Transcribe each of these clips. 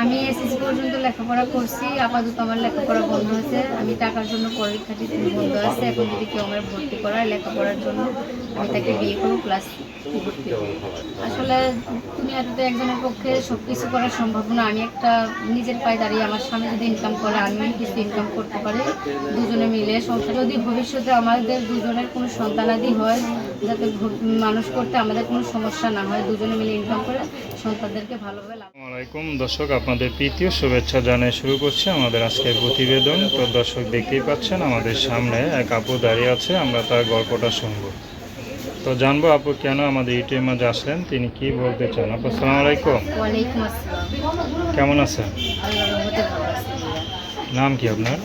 আমি এসএসসি পর্যন্ত লেখাপড়া করছি, আপাতত আমার লেখাপড়া বন্ধ আছে আমি টাকার জন্য পরীক্ষা দিতে বন্ধ আছে এখন যদি কেউ আমার ভর্তি করায় লেখাপড়ার জন্য, আমি তাকে বিয়ে করব প্লাস ভর্তি আসলে তুমি তো একজনের পক্ষে সব কিছু করা সম্ভব না। আমি একটা নিজের পায়ে দাঁড়িয়ে আমার স্বামী যদি ইনকাম করে আমি কিছু ইনকাম করতে পারি। দুজনে মিলে সংসার। যদি ভবিষ্যতে আমাদের দুজনের কোনো সন্তানাদি হয় যাতে মানুষ করতে আমাদের কোনো সমস্যা না হয় দুজনে মিলে ইনকাম করে সন্তানদেরকে ভালোভাবে লাভ আসসালামাইকুম দর্শক আপনাদের প্রীতীয় শুভেচ্ছা জানিয়ে শুরু করছি আমাদের আজকের প্রতিবেদন। তো দর্শক দেখতেই পাচ্ছেন আমাদের সামনে এক আপু দাঁড়িয়ে আছে আমরা তার গল্পটা শুনব। তো জানব আপু কেন আমাদের ইউটিউবের মাঝে আসলেন? তিনি কি বলতে চান? আপু সালাম আলাইকুম। কেমন আছেন? নাম কি আপনার?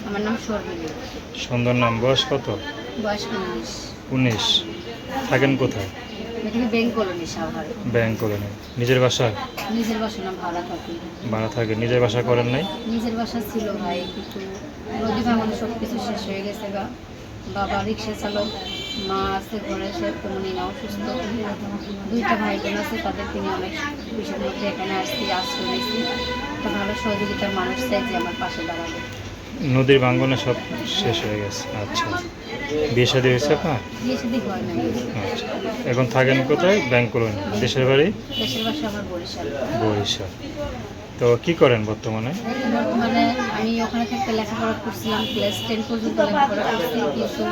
সুন্দর নাম। বয়স কত? উনিশ। থাকেন কোথায়? ব্যাংক কলোনি নিজের বাসা? নিজের বাসা না ভাড়া থাকি। ভাড়া থাকে। নিজের বাসা করেন নাই? নিজের বাসা ছিল ভাই কিন্তু নদী ভাঙনে সব কিছু শেষ হয়ে গেছে গা। বাবা রিক্সা চালক মা আছে ঘরে সে তেমনি না অসুস্থ। দুইটা ভাই বোন আছে তাদেরকে নিয়ে অনেক বিষয়ের মধ্যে এখানে আসছি আশ্রয় নিয়েছি। একটা ভালো সহযোগিতার মানুষ চাই যে আমার পাশে দাঁড়াবে। নদীর ভাঙ্গনে সব শেষ হয়ে গেছে। আচ্ছা। বিয়ে শাদী হয়েছে আপনার? আচ্ছা। এখন থাকেন কোথায়? ব্যাংক করুন দেশের বাড়ি বরিশাল। তো কি করেন বর্তমানে? বর্তমানে আমি ওখানে থাকতে লেখাপড়া করছিলাম ক্লাস টেন পর্যন্ত লেখাপড়া করছি কিন্তু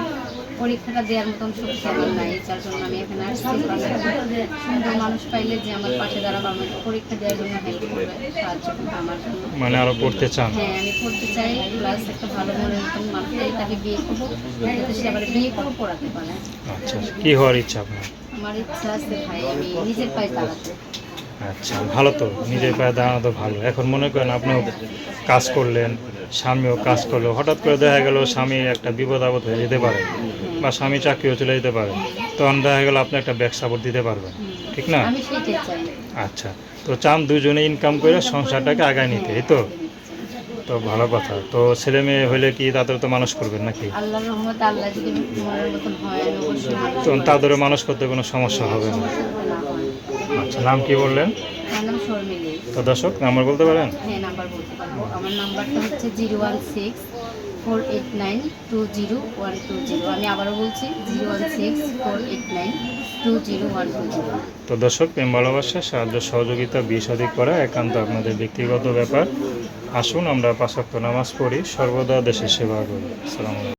পরীক্ষাটা দেওয়ার মতন শক্তি আমার নাই যার জন্য আমি এখানে আসছি সুন্দর মানুষ পাইলে যে আমার পাশে দাঁড়াবে আমার পরীক্ষা দেওয়ার জন্য হেল্প করবে সাহায্য করবে আমার মানে আরও পড়তে চান? হ্যাঁ আমি পড়তে চাই প্লাস একটা ভালো মনের মতন মানুষ চাই তাকে বিয়ে করব যাতে সে আবার বিয়ে করে পড়াতে পারে। আচ্ছা কি হওয়ার ইচ্ছা আপনার? আমার ইচ্ছা আছে ভাই আমি নিজের পায়ে দাঁড়াতে আচ্ছা ভালো তো নিজের পায়ে দাঁড়ানো তো ভালো। এখন মনে করেন আপনিও কাজ করলেন স্বামীও কাজ করল হঠাৎ করে দেখা গেল স্বামী একটা বিপদ আপদ হয়ে যেতে পারে বা স্বামী চাকরিও চলে যেতে পারে। তখন দেখা গেল আপনি একটা ব্যাগ সাপোর্ট দিতে পারবেন ঠিক না? আচ্ছা তো চান দুজনে ইনকাম করে সংসারটাকে আগায় নিতে এই তো? তো ভালো কথা তো ছেলে মেয়ে হলে কি তাদের তো মানুষ করবেন নাকি? তো তাদেরও মানুষ করতে কোনো সমস্যা হবে না। আচ্ছা নাম কি বললেন? আমার নাম শর্মিলী। তো দর্শক নাম্বার বলতে পারেন? হ্যাঁ নাম্বার বলতে পারব আমার নাম্বারটা হচ্ছে zero one six four eight nine two zero one two zero. আমি আবারও বলছি zero one six four eight nine two zero one two zero. তো দর্শক প্রেম ভালোবাসা সাহায্য সহযোগিতা বিয়ে শাদী করা একান্ত আপনাদের ব্যক্তিগত ব্যাপার। আসুন আমরা পাঁচক্ত নামাজ পড়ি। সর্বদা দেশের সেবা করি। আলাইকুম।